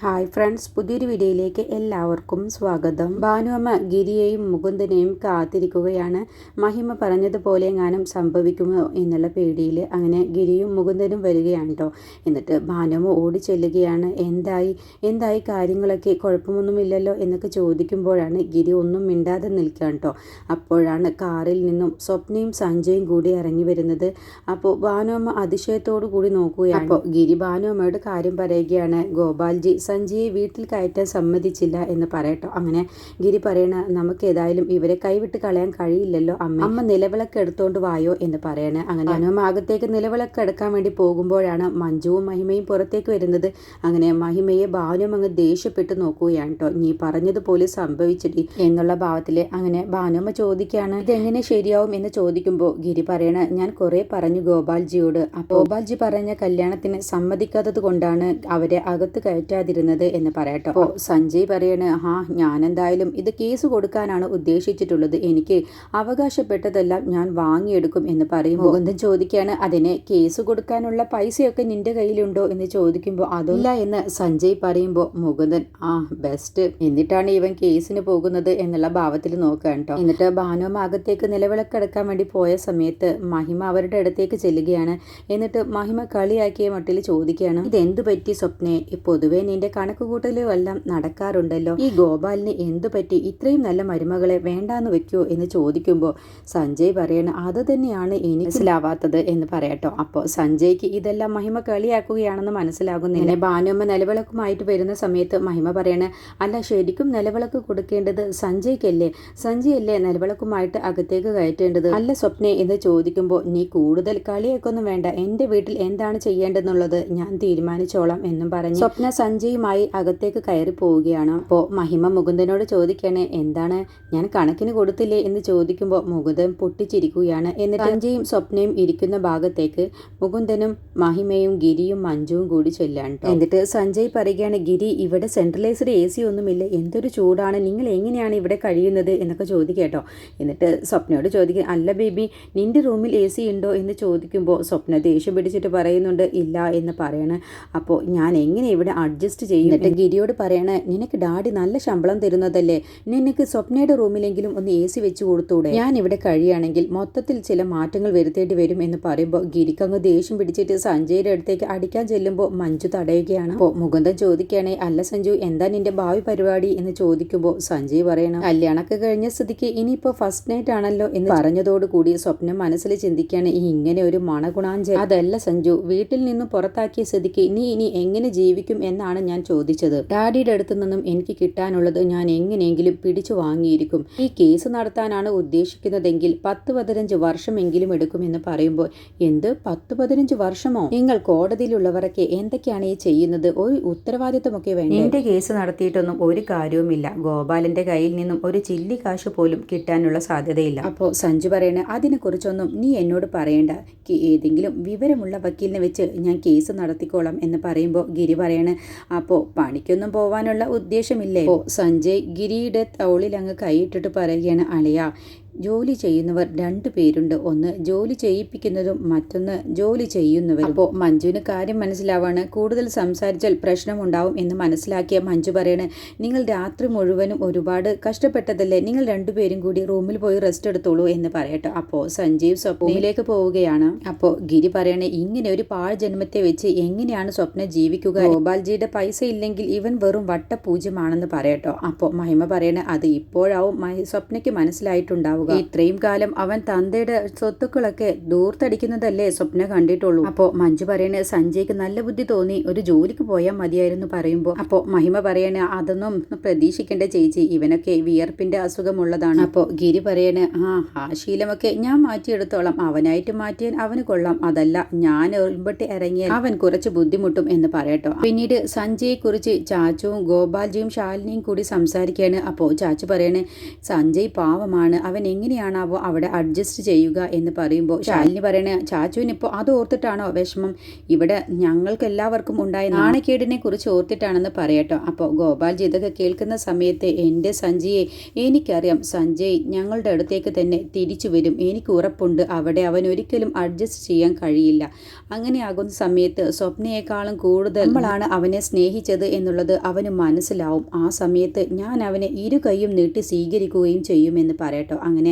Hi friends പുതിയൊരു വീഡിയോയിലേക്ക് എല്ലാവർക്കും സ്വാഗതം. ഭാനുവമ്മ ഗിരിയെയും മുകുന്ദനെയും കാത്തിരിക്കുകയാണ്. മഹിമ പറഞ്ഞതുപോലെ എങ്ങാനും സംഭവിക്കുമോ എന്നുള്ള പേടിയിൽ അങ്ങനെ ഗിരിയും മുകുന്ദനും വരികയാണ് കേട്ടോ എന്നിട്ട് ഭാനുവമ്മ ഓടി ചെല്ലുകയാണ്. എന്തായി? എന്തായി കാര്യങ്ങളൊക്കെ? കുഴപ്പമൊന്നുമില്ലല്ലോ എന്നൊക്കെ ചോദിക്കുമ്പോഴാണ് ഗിരി ഒന്നും മിണ്ടാതെ നിൽക്കുകയാണ് കേട്ടോ അപ്പോഴാണ് കാറിൽ നിന്നും സ്വപ്നയും സഞ്ജയും കൂടി ഇറങ്ങി വരുന്നത്. അപ്പോൾ ഭാനുവമ്മ അതിശയത്തോടു കൂടി നോക്കുകയാണ്. അപ്പോൾ ഗിരി ഭാനുവമ്മയുടെ കാര്യം പറയുകയാണ്. ഗോപാൽജി സഞ്ജയെ വീട്ടിൽ കയറ്റാൻ സമ്മതിച്ചില്ല എന്ന് പറയട്ടോ. അങ്ങനെ ഗിരി പറയണ നമുക്ക് ഏതായാലും ഇവരെ കൈവിട്ട് കളയാൻ കഴിയില്ലല്ലോ അമ്മ. അമ്മ നിലവിളക്ക് എടുത്തോണ്ട് വായോ എന്ന് പറയണേ. അങ്ങനെ അനുമാകത്തേക്ക് നിലവിളക്ക് എടുക്കാൻ വേണ്ടി പോകുമ്പോഴാണ് മഞ്ജുവും മഹിമയും പുറത്തേക്ക് വരുന്നത്. അങ്ങനെ മഹിമയെ ഭാനുവും അങ്ങ് ദേഷ്യപ്പെട്ട് നോക്കുകയാണ് കേട്ടോ നീ പറഞ്ഞതുപോലെ സംഭവിച്ചിട്ട് എന്നുള്ള ഭാവത്തിൽ അങ്ങനെ ഭാനുമ്മ ചോദിക്കുകയാണ് ഇതെങ്ങനെ ശരിയാവും? എന്ന് ചോദിക്കുമ്പോൾ ഗിരി പറയണ ഞാൻ കുറെ പറഞ്ഞു ഗോപാൽജിയോട്. അപ്പോൾ ഗോപാൽജി പറഞ്ഞ കല്യാണത്തിന് സമ്മതിക്കാത്തത് കൊണ്ടാണ് അവരെ അകത്ത് കയറ്റാതിരുന്നത് എന്ന് പറയട്ടോ അപ്പോൾ സഞ്ജയ് പറയണ് ആ ഞാൻ എന്തായാലും ഇത് കേസ് കൊടുക്കാനാണ് ഉദ്ദേശിച്ചിട്ടുള്ളത്. എനിക്ക് അവകാശപ്പെട്ടതെല്ലാം ഞാൻ വാങ്ങിയെടുക്കും എന്ന് പറയും. മുകുന്ദൻ ചോദിക്കുകയാണ് അതിന് കേസ് കൊടുക്കാനുള്ള പൈസയൊക്കെ നിന്റെ കയ്യിലുണ്ടോ? എന്ന് ചോദിക്കുമ്പോൾ അതില്ല എന്ന് സഞ്ജയ് പറയുമ്പോൾ മുകുന്ദൻ ആ ബെസ്റ്റ്. എന്നിട്ടാണ് ഇവൻ കേസിന് പോകുന്നത് എന്നുള്ള ഭാവത്തിൽ നോക്കുക കേട്ടോ എന്നിട്ട് ഭാനുമ്മ അകത്തേക്ക് നിലവിളക്കെടുക്കാൻ വേണ്ടി പോയ സമയത്ത് മഹിമ അവരുടെ അടുത്തേക്ക് ചെല്ലുകയാണ്. എന്നിട്ട് മഹിമ കളിയാക്കിയ മട്ടിൽ ചോദിക്കുകയാണ് ഇതെന്തു പറ്റി സ്വപ്നെ? പൊതുവെ നിന്റെ കണക്കുകൂട്ടലും എല്ലാം നടക്കാറുണ്ടല്ലോ. ഈ ഗോപാലിന് എന്തു പറ്റി? ഇത്രയും നല്ല മരുമകളെ വേണ്ടാന്ന് വെക്കോ എന്ന് ചോദിക്കുമ്പോൾ സഞ്ജയ് പറയണ അത് തന്നെയാണ് എനിക്ക് മനസ്സിലാവാത്തത് എന്ന് പറയട്ടോ. അപ്പോൾ സഞ്ജയ്ക്ക് ഇതെല്ലാം മഹിമ കളിയാക്കുകയാണെന്ന് മനസ്സിലാകുന്നില്ല. ഭാനുമ്മ നിലവിളക്കുമായിട്ട് വരുന്ന സമയത്ത് മഹിമ പറയണ അല്ല ശരിക്കും നിലവിളക്ക് കൊടുക്കേണ്ടത് സഞ്ജയ്ക്കല്ലേ? സഞ്ജയ് അല്ലേ നിലവിളക്കുമായിട്ട് അകത്തേക്ക് കയറ്റേണ്ടത്? അല്ല സ്വപ്നെ എന്ന് ചോദിക്കുമ്പോൾ നീ കൂടുതൽ കളിയൊക്കൊന്നും വേണ്ട. എന്റെ വീട്ടിൽ എന്താണ് ചെയ്യേണ്ടതെന്നുള്ളത് ഞാൻ തീരുമാനിച്ചോളാം എന്നും പറഞ്ഞു സ്വപ്ന സഞ്ജയുമായി അകത്തേക്ക് കയറി പോവുകയാണ്. അപ്പോൾ മഹിമ മുകുന്ദനോട് ചോദിക്കണേ എന്താണ്? ഞാൻ കണക്കിന് കൊടുത്തില്ലേ? എന്ന് ചോദിക്കുമ്പോൾ മുകുന്ദൻ പൊട്ടിച്ചിരിക്കുകയാണ്. എന്നിട്ട് സഞ്ജയും സ്വപ്നയും ഇരിക്കുന്ന ഭാഗത്തേക്ക് മുകുന്ദനും മഹിമയും ഗിരിയും മഞ്ജുവും കൂടി ചൊല്ലാണ് ട്ടോ. എന്നിട്ട് സഞ്ജയ് പറയുകയാണ് ഗിരി ഇവിടെ സെൻട്രലൈസ്ഡ് എ സി ഒന്നുമില്ല. എന്തൊരു ചൂടാണ്. നിങ്ങൾ എങ്ങനെയാണ് ഇവിടെ കഴിയുന്നത്? എന്നൊക്കെ ചോദിക്കേട്ടോ എന്നിട്ട് സ്വപ്നയോട് ചോദിക്കുക അല്ല ബേബി നിന്റെ റൂമിൽ എ സി ഉണ്ടോ? എന്ന് ചോദിക്കുമ്പോൾ സ്വപ്ന ദേഷ്യം പിടിച്ചിട്ട് പറയുന്നുണ്ട് ഇല്ല എന്ന് പറയണ. അപ്പോൾ ഞാൻ എങ്ങനെ ഇവിടെ അഡ്ജസ്റ്റ് ചെയ്യും. എന്നിട്ട് ഗിരിയോട് പറയണേ നിനക്ക് ഡാഡി നല്ല ശമ്പളം തരുന്നതല്ലേ? നിനക്ക് സ്വപ്നയുടെ റൂമിലെങ്കിലും ഒന്ന് എ സി വെച്ച് കൊടുത്തൂടെ? ഞാൻ ഇവിടെ കഴിയുകയാണെങ്കിൽ മൊത്തത്തിൽ ചില മാറ്റങ്ങൾ വരുത്തേണ്ടി വരും എന്ന് പറയുമ്പോൾ ഗിരിക്ക് അങ്ങ് ദേഷ്യം പിടിച്ചിട്ട് സഞ്ജയുടെ അടുത്തേക്ക് അടിക്കാൻ ചെല്ലുമ്പോൾ മഞ്ജു തടയുകയാണ്. അപ്പോൾ മുകുന്ദൻ ചോദിക്കുകയാണെ അല്ല സഞ്ജു എന്താ നിന്റെ ഭാവി പരിപാടി? എന്ന് ചോദിക്കുമ്പോൾ സഞ്ജയ് പറയണം കല്യാണമൊക്കെ കഴിഞ്ഞ സ്ഥിതിക്ക് ഇനിയിപ്പോൾ ഫസ്റ്റ് നൈറ്റ് ആണല്ലോ എന്ന് പറഞ്ഞതോടുകൂടി സ്വപ്നം മനസ്സിൽ ചിന്തിക്കുകയാണ് ഈ ഇങ്ങനെ ഒരു മണഗുണാഞ്ചൽ. അതല്ല സഞ്ജു വീട്ടിൽ നിന്ന് പുറത്താക്കിയ സ്ഥിതിക്ക് നീ ഇനി എങ്ങനെ ജീവിക്കും? എന്നാണ് ഞാൻ ചോദിച്ചത് ഡാഡിയുടെ അടുത്ത് നിന്നും എനിക്ക് കിട്ടാനുള്ളത് ഞാൻ എങ്ങനെയെങ്കിലും പിടിച്ചു വാങ്ങിയിരിക്കും. ഈ കേസ് നടത്താനാണ് ഉദ്ദേശിക്കുന്നതെങ്കിൽ പത്ത് പതിനഞ്ച് വർഷമെങ്കിലും എടുക്കുമെന്ന് പറയുമ്പോൾ എന്ത്? പത്ത് പതിനഞ്ച് വർഷമോ? നിങ്ങൾ കോടതിയിലുള്ളവരൊക്കെ എന്തൊക്കെയാണ് ഈ ചെയ്യുന്നത്? ഒരു ഉത്തരവാദിത്വമൊക്കെ വേണ്ട? എന്റെ കേസ് നടത്തിയിട്ടൊന്നും ഒരു കാര്യവുമില്ല. ഗോപാലിന്റെ കയ്യിൽ നിന്നും ഒരു ചില്ലി കാശ് പോലും കിട്ടാനുള്ള സാധ്യതയില്ല. അപ്പോൾ സഞ്ജു പറയണ അതിനെക്കുറിച്ചൊന്നും നീ എന്നോട് പറയണ്ട. ഏതെങ്കിലും വിവരമുള്ള വക്കീലിനെ വെച്ച് ഞാൻ കേസ് നടത്തിക്കോളാം എന്ന് പറയുമ്പോൾ ഗിരി പറയണ അപ്പോൾ പണിക്കൊന്നും പോവാനുള്ള ഉദ്ദേശമില്ലേ? സഞ്ജയ് ഗിരിയുടെ തൗളിൽ അങ്ങ് കൈയിട്ടിട്ട് പറയുകയാണ് അളിയ ജോലി ചെയ്യുന്നവർ രണ്ടു പേരുണ്ട്. ഒന്ന് ജോലി ചെയ്യിപ്പിക്കുന്നതും മറ്റൊന്ന് ജോലി ചെയ്യുന്നവരും. അപ്പോൾ മഞ്ജുവിന് കാര്യം മനസ്സിലാവാണ്. കൂടുതൽ സംസാരിച്ചാൽ പ്രശ്നമുണ്ടാവും എന്ന് മനസ്സിലാക്കിയ മഞ്ജു പറയണ് നിങ്ങൾ രാത്രി മുഴുവനും ഒരുപാട് കഷ്ടപ്പെട്ടതല്ലേ? നിങ്ങൾ രണ്ടുപേരും കൂടി റൂമിൽ പോയി റെസ്റ്റ് എടുത്തോളൂ എന്ന് പറയട്ടെ. അപ്പോൾ സഞ്ജീവ് സ്വപ്നയിലേക്ക് പോവുകയാണ്. അപ്പോൾ ഗിരി പറയണേ ഇങ്ങനെ ഒരു പാഴ് ജന്മത്തെ വെച്ച് എങ്ങനെയാണ് സ്വപ്ന ജീവിക്കുക? ഗോപാൽജിയുടെ പൈസ ഇല്ലെങ്കിൽ ഇവൻ വെറും വട്ടപൂജ്യമാണെന്ന് പറയട്ടോ. അപ്പോൾ മഹിമ പറയണേ അത് ഇപ്പോഴാവും. സ്വപ്നയ്ക്ക് മനസ്സിലായിട്ടുണ്ടാവുക. ഇത്രയും കാലം അവൻ തന്തയുടെ സ്വത്തുക്കളൊക്കെ ദൂർത്തടിക്കുന്നതല്ലേ സ്വപ്ന കണ്ടിട്ടുള്ളൂ. അപ്പോ മഞ്ജു പറയണ സഞ്ജയ്ക്ക് നല്ല ബുദ്ധി തോന്നി ഒരു ജോലിക്ക് പോയാൽ മതിയായിരുന്നു പറയുമ്പോൾ അപ്പോ മഹിമ പറയണ അതൊന്നും പ്രതീക്ഷിക്കേണ്ട ചേച്ചി ഇവനൊക്കെ വിയർപ്പിന്റെ അസുഖമുള്ളതാണ്. അപ്പോ ഗിരി പറയണ ആ ആ ശീലമൊക്കെ ഞാൻ മാറ്റിയെടുത്തോളാം. അവനായിട്ട് മാറ്റിയാൻ അവന് കൊള്ളാം. അതല്ല ഞാൻ ഒളിമ്പട്ടി ഇറങ്ങിയാൽ അവൻ കുറച്ച് ബുദ്ധിമുട്ടും എന്ന് പറയട്ടോ. പിന്നീട് സഞ്ജയെ കുറിച്ച് ചാച്ചുവും ഗോപാൽജിയും ശാലിനിയും കൂടി സംസാരിക്കുകയാണ് അപ്പോ ചാച്ചു പറയണേ സഞ്ജയ് പാവമാണ്. അവൻ എങ്ങനെയാണാവോ അവിടെ അഡ്ജസ്റ്റ് ചെയ്യുക എന്ന് പറയുമ്പോൾ ശാലിനി പറയണ ചാച്ചുവിന് ഇപ്പോൾ അത് ഓർത്തിട്ടാണോ വിഷമം? ഇവിടെ ഞങ്ങൾക്ക് എല്ലാവർക്കും ഉണ്ടായ നാണക്കേടിനെ കുറിച്ച് ഓർത്തിട്ടാണെന്ന് പറയട്ടോ. അപ്പോൾ ഗോപാൽജി ഇതൊക്കെ കേൾക്കുന്ന സമയത്ത് എന്റെ സഞ്ജയെ എനിക്കറിയാം സഞ്ജയ് ഞങ്ങളുടെ അടുത്തേക്ക് തന്നെ തിരിച്ചു വരും. എനിക്ക് ഉറപ്പുണ്ട്. അവിടെ അവൻ ഒരിക്കലും അഡ്ജസ്റ്റ് ചെയ്യാൻ കഴിയില്ല. അങ്ങനെയാകുന്ന സമയത്ത് സ്വപ്നയെക്കാളും കൂടുതൽ നമ്മളാണ് അവനെ സ്നേഹിച്ചത് എന്നുള്ളത് അവന് മനസ്സിലാവും. ആ സമയത്ത് ഞാൻ അവനെ ഇരു കൈയും നീട്ടി സ്വീകരിക്കുകയും ചെയ്യുമെന്ന് പറയട്ടോ. അങ്ങനെ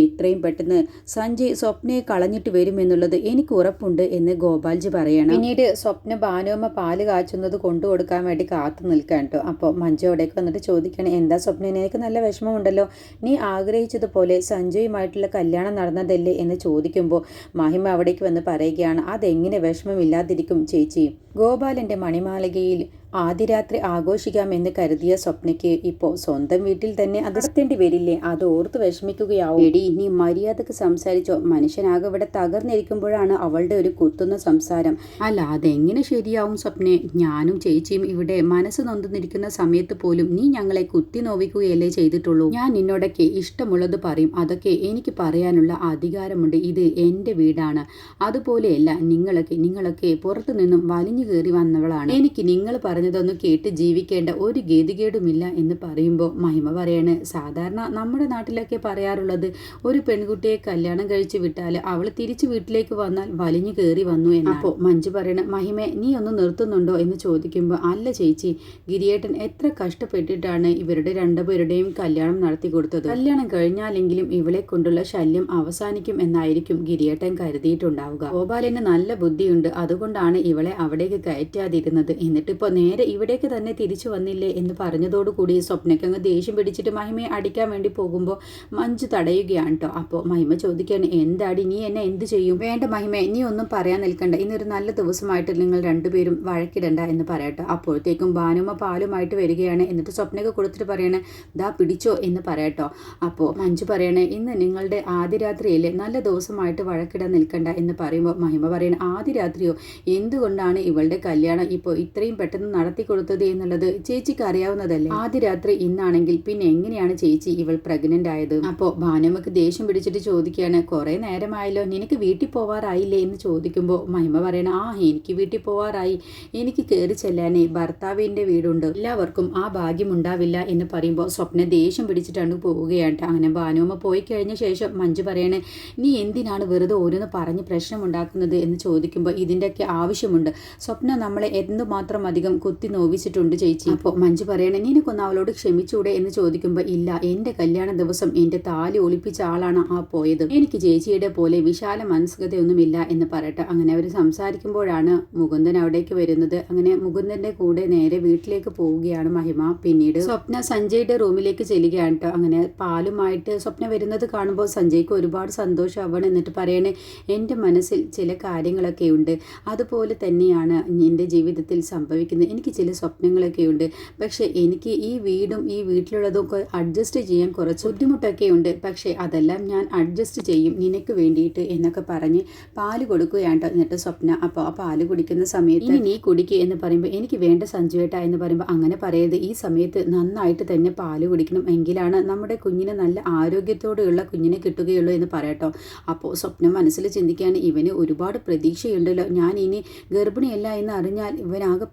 ഇത്രയും പെട്ടെന്ന് സഞ്ജയ് സ്വപ്നയെ കളഞ്ഞിട്ട് വരുമെന്നുള്ളത് എനിക്ക് ഉറപ്പുണ്ട് എന്ന് ഗോപാൽജി പറയണം. പിന്നീട് സ്വപ്ന ഭാനുവമ്മ പാൽ കാച്ചുന്നത് കൊണ്ടു കൊടുക്കാൻ വേണ്ടി കാത്തു നിൽക്കാൻ കേട്ടോ. അപ്പോൾ മഞ്ജു അവിടേക്ക് വന്നിട്ട് ചോദിക്കണം എന്താ സ്വപ്ന എനിക്ക് നല്ല വിഷമമുണ്ടല്ലോ? നീ ആഗ്രഹിച്ചതുപോലെ സഞ്ജയുമായിട്ടുള്ള കല്യാണം നടന്നതല്ലേ? എന്ന് ചോദിക്കുമ്പോൾ മഹിമ അവിടേക്ക് വന്ന് പറയുകയാണ് അതെങ്ങനെ വിഷമമില്ലാതിരിക്കും ചേച്ചി? ഗോപാലന്റെ മണിമാളികയിൽ ആദ്യരാത്രി ആഘോഷിക്കാമെന്ന് കരുതിയ സ്വപ്നയ്ക്ക് ഇപ്പോൾ സ്വന്തം വീട്ടിൽ തന്നെ അകത്തേണ്ടി വരില്ലേ? അത് ഓർത്ത് വിഷമിക്കുകയാവും. എടി നീ മര്യാദയ്ക്ക് സംസാരിച്ചോ. മനുഷ്യനാകെ ഇവിടെ തകർന്നിരിക്കുമ്പോഴാണ് അവളുടെ ഒരു കുത്തുന്ന സംസാരം. അല്ല അതെങ്ങനെ ശരിയാവും സ്വപ്നെ? ഞാനും ചേച്ചിയും ഇവിടെ മനസ്സ് നൊന്തുന്നിരിക്കുന്ന സമയത്ത് പോലും നീ ഞങ്ങളെ കുത്തി നോവിക്കുകയല്ലേ ചെയ്തിട്ടുള്ളൂ. ഞാൻ നിന്നോടൊക്കെ ഇഷ്ടമുള്ളത് പറയും. അതൊക്കെ എനിക്ക് പറയാനുള്ള അധികാരമുണ്ട്. ഇത് എന്റെ വീടാണ്. അതുപോലെയല്ല നിങ്ങളൊക്കെ. നിങ്ങളൊക്കെ പുറത്തു നിന്നും വലിഞ്ഞു കയറി വന്നവളാണ്. എനിക്ക് നിങ്ങൾ പറഞ്ഞതൊന്നും കേട്ട് ജീവിക്കേണ്ട ഒരു ഗതികേടുമില്ല എന്ന് പറയുമ്പോൾ മഹിമ പറയാണ്. സാധാരണ നമ്മുടെ നാട്ടിലൊക്കെ പറയാറുള്ളത് ഒരു പെൺകുട്ടിയെ കല്യാണം കഴിച്ച് വിട്ടാൽ അവൾ തിരിച്ചു വീട്ടിലേക്ക് വന്നാൽ വലിഞ്ഞു കയറി വന്നു എന്ന് അപ്പോൾ മഞ്ജു പറയണ മഹിമെ നീ ഒന്ന് നിർത്തുന്നുണ്ടോ? എന്ന് ചോദിക്കുമ്പോൾ അല്ല ചേച്ചി ഗിരിയേട്ടൻ എത്ര കഷ്ടപ്പെട്ടിട്ടാണ് ഇവരുടെ രണ്ടുപേരുടെയും കല്യാണം നടത്തി കൊടുത്തത്. കല്യാണം കഴിഞ്ഞാലെങ്കിലും ഇവളെ കൊണ്ടുള്ള ശല്യം അവസാനിക്കും എന്നായിരിക്കും ഗിരിയേട്ടൻ കരുതിയിട്ടുണ്ടാവുക. ഗോപാലിന് നല്ല ബുദ്ധിയുണ്ട് അതുകൊണ്ടാണ് ഇവളെ അവിടേക്ക് കയറ്റാതിരുന്നത്. എന്നിട്ടിപ്പോ നേരെ ഇവിടേക്ക് തന്നെ തിരിച്ചു വന്നില്ലേ എന്ന് പറഞ്ഞതോടുകൂടി സ്വപ്നക്കങ്ങ് ദേഷ്യം പിടിച്ചിട്ട് മഹിമയെ അടിക്കാൻ വേണ്ടി പോകുമ്പോൾ മഞ്ജു തടയുകയാണ് കേട്ടോ അപ്പോൾ മഹിമ ചോദിക്കുകയാണ് എന്താടി നീ എന്നെ എന്ത് ചെയ്യും? വേണ്ട മഹിമ നീ ഒന്നും പറയാൻ നിൽക്കണ്ട. ഇന്നൊരു നല്ല ദിവസമായിട്ട് നിങ്ങൾ രണ്ടുപേരും വഴക്കിടണ്ട എന്ന് പറയട്ടെ അപ്പോഴത്തേക്കും ഭാനുമ പാലുമായിട്ട് വരികയാണ്. എന്നിട്ട് സ്വപ്നക്ക് കൊടുത്തിട്ട് പറയണേ ദാ പിടിച്ചോ എന്ന് പറയട്ടോ അപ്പോൾ മഞ്ജു പറയണേ ഇന്ന് നിങ്ങളുടെ ആദ്യ രാത്രിയിൽ നല്ല ദിവസമായിട്ട് വഴക്കിടാൻ നിൽക്കണ്ട എന്ന് പറയുമ്പോൾ മഹിമ പറയണ ആദ്യ രാത്രിയോ എന്തുകൊണ്ടാണ് ഇവളുടെ കല്യാണം? ഇപ്പോൾ ഇത്രയും പെട്ടെന്ന് നടത്തി കൊടുത്തത് എന്നുള്ളത് ചേച്ചിക്ക് അറിയാവുന്നതല്ലേ? ആദ്യ രാത്രി ഇന്നാണെങ്കിൽ പിന്നെ എങ്ങനെയാണ് ചേച്ചി ഇവൾ പ്രഗ്നന്റ് ആയത് അപ്പോ ഭാനുമക്ക് ദേഷ്യം പിടിച്ചിട്ട് ചോദിക്കുകയാണ് കുറെ നേരമായല്ലോ നിനക്ക് വീട്ടിൽ പോവാറായില്ലേ? എന്ന് ചോദിക്കുമ്പോൾ മഹിമ പറയണ ആ എനിക്ക് വീട്ടിൽ പോവാറായി. എനിക്ക് കയറി ചെല്ലാനേ ഭർത്താവിന്റെ വീടുണ്ട്. എല്ലാവർക്കും ആ ഭാഗ്യം ഉണ്ടാവില്ല എന്ന് പറയുമ്പോൾ സ്വപ്ന ദേഷ്യം പിടിച്ചിട്ടാണ് പോവുകയാണ്. അങ്ങനെ ഭാനുമ്മ പോയി കഴിഞ്ഞ ശേഷം മഞ്ജു പറയണേ നീ എന്തിനാണ് വെറുതെ ഓരോന്ന് പറഞ്ഞ് പ്രശ്നമുണ്ടാക്കുന്നത്? എന്ന് ചോദിക്കുമ്പോൾ ഇതിന്റെയൊക്കെ ആവശ്യമുണ്ട്. സ്വപ്ന നമ്മളെ എന്തുമാത്രം അധികം കുത്തി നോവിച്ചിട്ടുണ്ട് ചേച്ചി. അപ്പോൾ മഞ്ജു പറയണേ നിനക്കൊന്ന് അവളോട് ക്ഷമിച്ചൂടെ? എന്ന് ചോദിക്കുമ്പോൾ ഇല്ല എന്റെ കല്യാണ ദിവസം എന്റെ താലി ഒളിപ്പിച്ച ആളാണ് ആ പോയത്. എനിക്ക് ചേച്ചിയുടെ പോലെ വിശാല മനസ്കതയൊന്നുമില്ല എന്ന് പറയട്ടെ. അങ്ങനെ അവർ സംസാരിക്കുമ്പോഴാണ് മുകുന്ദൻ അവിടേക്ക് വരുന്നത്. അങ്ങനെ മുകുന്ദന്റെ കൂടെ നേരെ വീട്ടിലേക്ക് പോവുകയാണ് മഹിമ. പിന്നീട് സ്വപ്ന സഞ്ജയുടെ റൂമിലേക്ക് ചെല്ലുകയാണ് കേട്ടോ അങ്ങനെ പാലുമായിട്ട് സ്വപ്ന വരുന്നത് കാണുമ്പോൾ സഞ്ജയ്ക്ക് ഒരുപാട് സന്തോഷമാവണം എന്നിട്ട് പറയണേ എന്റെ മനസ്സിൽ ചില കാര്യങ്ങളൊക്കെ ഉണ്ട് അതുപോലെ തന്നെയാണ് എന്റെ ജീവിതത്തിൽ സംഭവിക്കുന്നത്. എനിക്ക് ചില സ്വപ്നങ്ങളൊക്കെ ഉണ്ട് പക്ഷേ എനിക്ക് ഈ വീടും ഈ വീട്ടിലുള്ളതും ഒക്കെ അഡ്ജസ്റ്റ് ചെയ്യാൻ കുറച്ച് ബുദ്ധിമുട്ടൊക്കെ ഉണ്ട് പക്ഷേ അതെല്ലാം ഞാൻ അഡ്ജസ്റ്റ് ചെയ്യും നിനക്ക് വേണ്ടിയിട്ട് എന്നൊക്കെ പറഞ്ഞ് പാൽ കൊടുക്കുകയാണ് എന്നിട്ട് സ്വപ്ന. അപ്പോൾ ആ പാൽ കുടിക്കുന്ന സമയത്ത് ഇനി നീ കുടിക്കുക എന്ന് പറയുമ്പോൾ എനിക്ക് വേണ്ട സഞ്ജുവേട്ട എന്ന് പറയുമ്പോൾ അങ്ങനെ പറയരുത്. ഈ സമയത്ത് നന്നായിട്ട് തന്നെ പാൽ കുടിക്കണം എങ്കിലാണ് നമ്മുടെ കുഞ്ഞിന് നല്ല ആരോഗ്യത്തോടെയുള്ള കുഞ്ഞിനെ കിട്ടുകയുള്ളൂ എന്ന് പറയട്ടോ. അപ്പോൾ സ്വപ്നം മനസ്സിൽ ചിന്തിക്കുകയാണ് ഇവന് ഒരുപാട് പ്രതീക്ഷയുണ്ടല്ലോ. ഞാൻ ഇനി ഗർഭിണിയല്ല എന്ന് അറിഞ്ഞാൽ ഇവനാകെ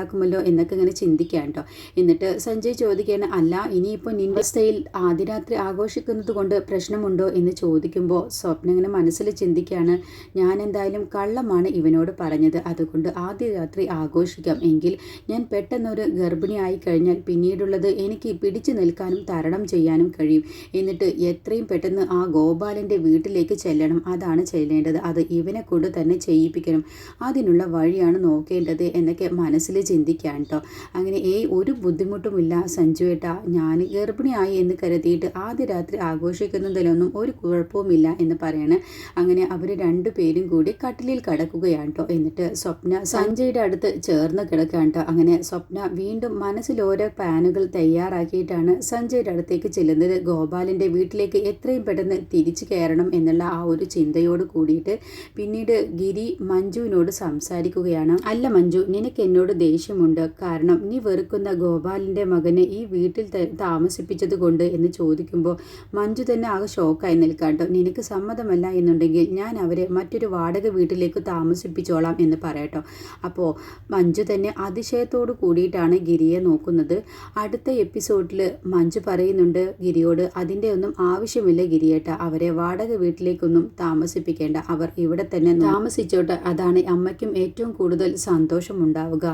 പ്രശ്നമുണ്ടാക്കുമല്ലോ എന്നൊക്കെ ഇങ്ങനെ ചിന്തിക്കാം കേട്ടോ. എന്നിട്ട് സഞ്ജയ് ചോദിക്കുകയാണ് അല്ല ഇനിയിപ്പോൾ നിൻവസ്ഥയിൽ ആദ്യ രാത്രി ആഘോഷിക്കുന്നത് കൊണ്ട് പ്രശ്നമുണ്ടോ? എന്ന് ചോദിക്കുമ്പോൾ സ്വപ്നം ഇങ്ങനെ മനസ്സിൽ ചിന്തിക്കുകയാണ് ഞാൻ എന്തായാലും കള്ളമാണ് ഇവനോട് പറഞ്ഞത്. അതുകൊണ്ട് ആദ്യ രാത്രി ആഘോഷിക്കാം. എങ്കിൽ ഞാൻ പെട്ടെന്നൊരു ഗർഭിണിയായി കഴിഞ്ഞാൽ പിന്നീടുള്ളത് എനിക്ക് പിടിച്ചു നിൽക്കാനും തരണം ചെയ്യാനും കഴിയും. എന്നിട്ട് എത്രയും പെട്ടെന്ന് ആ ഗോപാലന്റെ വീട്ടിലേക്ക് ചെല്ലണം. അതാണ് ചെല്ലേണ്ടത് അത് ഇവനെ കൊണ്ട് തന്നെ ചെയ്യിപ്പിക്കണം. അതിനുള്ള വഴിയാണ് നോക്കേണ്ടത് എന്നൊക്കെ മനസ്സിൽ ചിന്തിക്കാൻ കേട്ടോ അങ്ങനെ ഏ ഒരു ബുദ്ധിമുട്ടുമില്ല. സഞ്ജുവേട്ട ഞാൻ ഗർഭിണിയായി എന്ന് കരുതിയിട്ട് ആദ്യ രാത്രി ആഘോഷിക്കുന്നതിലൊന്നും ഒരു കുഴപ്പവുമില്ല എന്ന് പറയണ. അങ്ങനെ അവർ രണ്ടുപേരും കൂടി കട്ടിലിൽ കിടക്കുകയാണ് കേട്ടോ എന്നിട്ട് സ്വപ്ന സഞ്ജയുടെ അടുത്ത് ചേർന്ന് കിടക്കുകയാണ് കേട്ടോ അങ്ങനെ സ്വപ്ന വീണ്ടും മനസ്സിൽ ഓരോ പ്ലാനുകൾ തയ്യാറാക്കിയിട്ടാണ് സഞ്ജയുടെ അടുത്തേക്ക് ചെല്ലുന്നത്. ഗോപാലിന്റെ വീട്ടിലേക്ക് എത്രയും പെട്ടെന്ന് തിരിച്ചു കയറണം എന്നുള്ള ആ ഒരു ചിന്തയോട് കൂടിയിട്ട് പിന്നീട് ഗിരി മഞ്ജുവിനോട് സംസാരിക്കുകയാണ്. അല്ല മഞ്ജു നിനക്ക് എന്നോട് ദേഷ്യമുണ്ട്. കാരണം നീ വെറുക്കുന്ന ഗോപാലിന്റെ മകനെ ഈ വീട്ടിൽ താമസിപ്പിച്ചത് കൊണ്ട് എന്ന് ചോദിക്കുമ്പോൾ മഞ്ജു തന്നെ ആകെ ഷോക്കായി നിൽക്കാട്ടോ നിനക്ക് സമ്മതമല്ല എന്നുണ്ടെങ്കിൽ ഞാൻ അവരെ മറ്റൊരു വാടക വീട്ടിലേക്ക് താമസിപ്പിച്ചോളാം എന്ന് പറയട്ടോ അപ്പോൾ മഞ്ജു തന്നെ അതിശയത്തോട് കൂടിയിട്ടാണ് ഗിരിയെ നോക്കുന്നത്. അടുത്ത എപ്പിസോഡിൽ മഞ്ജു പറയുന്നുണ്ട് ഗിരിയോട് അതിന്റെ ഒന്നും ആവശ്യമില്ല ഗിരിയേട്ട അവരെ വാടക വീട്ടിലേക്കൊന്നും താമസിപ്പിക്കേണ്ട. അവർ ഇവിടെ തന്നെ താമസിച്ചോട്ടെ. അതാണ് അമ്മയ്ക്കും ഏറ്റവും കൂടുതൽ സന്തോഷമുണ്ടാവുക.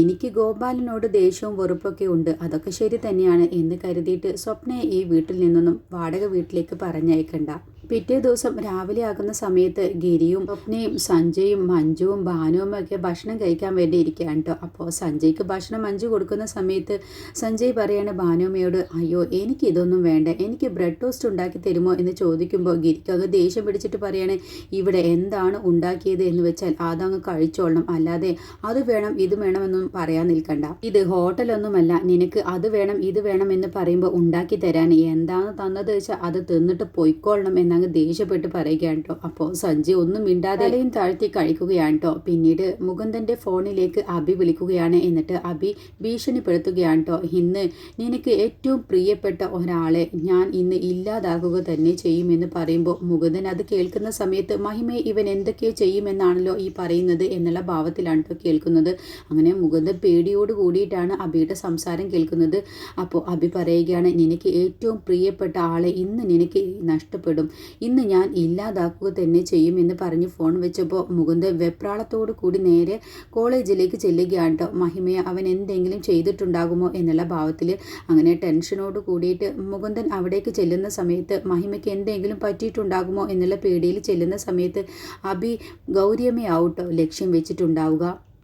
എനിക്ക് ഗോപാലനോട് ദേഷ്യവും വെറുപ്പൊക്കെ ഉണ്ട്. അതൊക്കെ ശരി തന്നെയാണ് എന്ന് കരുതിയിട്ട് സ്വപ്നയെ ഈ വീട്ടിൽ നിന്നൊന്നും വാടക വീട്ടിലേക്ക് പറഞ്ഞയക്കണ്ട. പിറ്റേ ദിവസം രാവിലെ ആകുന്ന സമയത്ത് ഗിരിയും സ്വപ്നയും സഞ്ജയും മഞ്ജുവും ഭാനുവും ഒക്കെ ഭക്ഷണം കഴിക്കാൻ വേണ്ടി ഇരിക്കുകയാണ് കേട്ടോ അപ്പോൾ സഞ്ജയ്ക്ക് ഭക്ഷണം മഞ്ജു കൊടുക്കുന്ന സമയത്ത് സഞ്ജയ് പറയാണ് ഭാനുമ്മയോട് അയ്യോ എനിക്ക് ഇതൊന്നും വേണ്ട. എനിക്ക് ബ്രെഡ് ടോസ്റ്റ് ഉണ്ടാക്കി തരുമോ? എന്ന് ചോദിക്കുമ്പോൾ ഗിരിക്ക് അങ്ങ് ദേഷ്യം പിടിച്ചിട്ട് പറയാണ് ഇവിടെ എന്താണ് ഉണ്ടാക്കിയത്? എന്ന് വെച്ചാൽ അതങ്ങ് കഴിച്ചോളണം. അല്ലാതെ അത് വേണം ഇത് വേണമെന്നും പറയാൻ നിൽക്കണ്ട. ഇത് ഹോട്ടലൊന്നുമല്ല. നിനക്ക് അത് വേണം ഇത് വേണം എന്ന് പറയുമ്പോൾ ഉണ്ടാക്കി തരാൻ എന്താണ് തന്നത് വെച്ചാൽ അത് തിന്നിട്ട് പൊയ്ക്കൊള്ളണം എന്ന അങ്ങ് ദേഷ്യപ്പെട്ട് പറയുകയാണ് കേട്ടോ അപ്പോൾ സഞ്ജയ് ഒന്നും മിണ്ടാതെ മിണ്ടാതെയും താഴ്ത്തി കഴിക്കുകയാണ് കേട്ടോ പിന്നീട് മുകുന്ദന്റെ ഫോണിലേക്ക് അബി വിളിക്കുകയാണ്. എന്നിട്ട് അബി ഭീഷണിപ്പെടുത്തുകയാണ് കേട്ടോ ഇന്ന് നിനക്ക് ഏറ്റവും പ്രിയപ്പെട്ട ഒരാളെ ഞാൻ ഇന്ന് ഇല്ലാതാക്കുക തന്നെ ചെയ്യുമെന്ന് പറയുമ്പോൾ മുകുന്ദൻ അത് കേൾക്കുന്ന സമയത്ത് മഹിമയെ ഇവൻ എന്തൊക്കെയോ ചെയ്യുമെന്നാണല്ലോ ഈ പറയുന്നത് എന്നുള്ള ഭാവത്തിലാണ് കേട്ടോ കേൾക്കുന്നത്. അങ്ങനെ മുകുന്ദൻ പേടിയോട് കൂടിയിട്ടാണ് അബിയുടെ സംസാരം കേൾക്കുന്നത്. അപ്പോൾ അബി പറയുകയാണ് നിനക്ക് ഏറ്റവും പ്രിയപ്പെട്ട ആളെ ഇന്ന് നിനക്ക് നഷ്ടപ്പെടും. ഇന്ന് ഞാൻ ഇല്ലാതാക്കുക തന്നെ ചെയ്യുമെന്ന് പറഞ്ഞ് ഫോൺ വെച്ചപ്പോൾ മുകുന്ദൻ വെപ്രാളത്തോടു കൂടി നേരെ കോളേജിലേക്ക് ചെല്ലുകയാണ് കേട്ടോ മഹിമയെ അവൻ എന്തെങ്കിലും ചെയ്തിട്ടുണ്ടാകുമോ എന്നുള്ള ഭാവത്തിൽ അങ്ങനെ ടെൻഷനോട് കൂടിയിട്ട് മുകുന്ദൻ അവിടേക്ക് ചെല്ലുന്ന സമയത്ത് മഹിമയ്ക്ക് എന്തെങ്കിലും പറ്റിയിട്ടുണ്ടാകുമോ എന്നുള്ള പേടിയിൽ ചെല്ലുന്ന സമയത്ത് അഭി ഗൗരിയമ്മയാവട്ടോ ലക്ഷ്യം വെച്ചിട്ടുണ്ടാവുക.